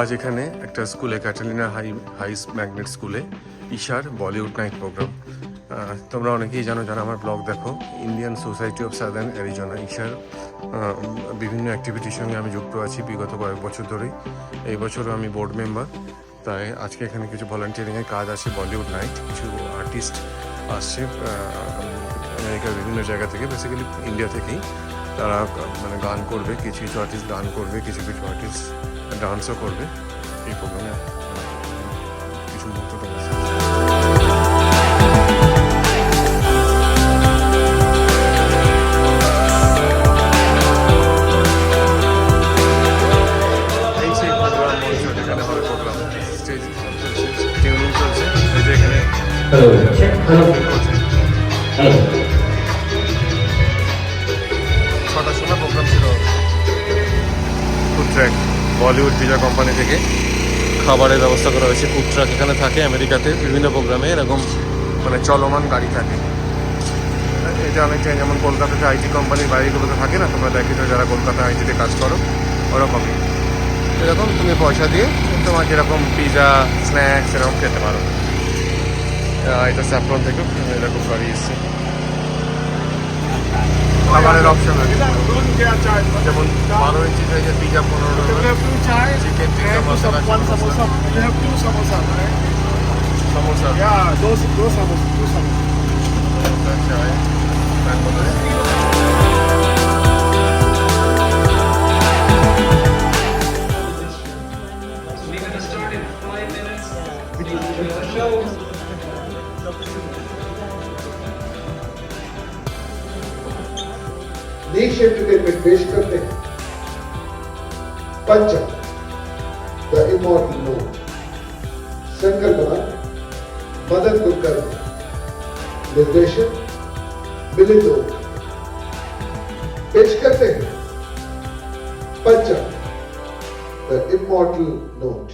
আজ এখানে একটা স্কুলে, ক্যাটালিনা হাই হাইস ম্যাগনেট স্কুলে ঈশার বলিউড নাইট প্রোগ্রাম। তোমরা অনেকেই জানো যারা আমার ব্লগ দেখো, Indian society of southern Arizona. ঈশার বিভিন্ন অ্যাক্টিভিটির সঙ্গে আমি যুক্ত আছি বিগত কয়েক বছর ধরেই। এই বছরও আমি বোর্ড মেম্বার, তাই আজকে এখানে কিছু ভলান্টিয়ারিংয়ের কাজ আছে, বলিউড নাইট। কিছু আর্টিস্ট আসছে আমেরিকার বিভিন্ন জায়গা থেকে বেসিক্যালি ইন্ডিয়া থেকেই। তারা মানে গান করবে কিছু কিছু আর্টিস্ট গান করবে কিছু কিছু আর্টিস্ট ডান্সও করবে। এই প্রোগ্রামে কিছু মুহূর্ত তোমার ছটার সময় প্রোগ্রাম ছিল food truck Bollywood pizza company থেকে খাবারের ব্যবস্থা করা হয়েছে। ফুড ট্রাক এখানে থাকে আমেরিকাতে বিভিন্ন প্রোগ্রামে এরকম মানে চলমান গাড়ি থাকে। এটা অনেকটা যেমন কলকাতাতে আইটি কোম্পানির বাড়িগুলোতে থাকে না তোমরা দেখেছ যারা কলকাতা আইটিতে কাজ করো ওরকমই। এরকম তুমি পয়সা দিয়ে তোমার যেরকম পিজা স্ন্যাক্স এরকম খেতে পারো। এটা স্যাফরন থেকে এরকম গাড়ি এসছে। খাবারের অপশন আছে। যেমন বারো ইঞ্চি সাইজের পিজা পনেরো টাকা। have samosa chai next entertainment पेश करते हैं। पंचा द इमोर्टल नोट संकल्पना मदन कुलकर्णी निर्देशन मिलिंद ओक पेश करते हैं। पंचा द इमोर्टल नोट।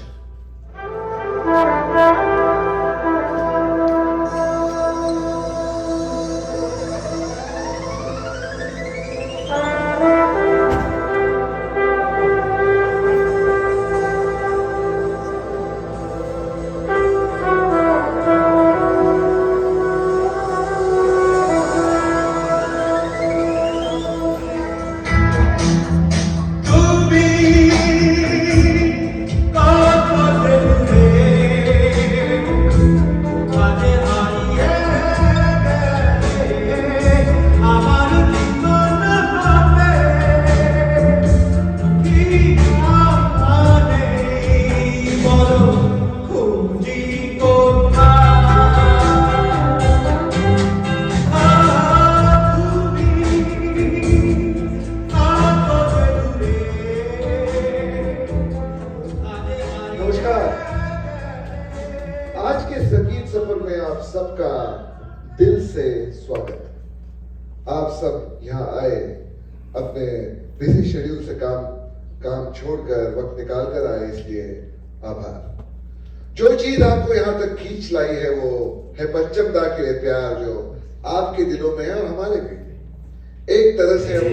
से स्वागत। आप सब यहाँ आए, अपने बिज़ी शेड्यूल से काम काम छोड़कर, वक्त निकाल कर आए, इसलिए आभार। जो चीज़ आपको यहाँ तक खींच लाई है, वो है पंचम दा के लिए प्यार, जो आपके दिलों में है और हमारे भी। एक तरह से हम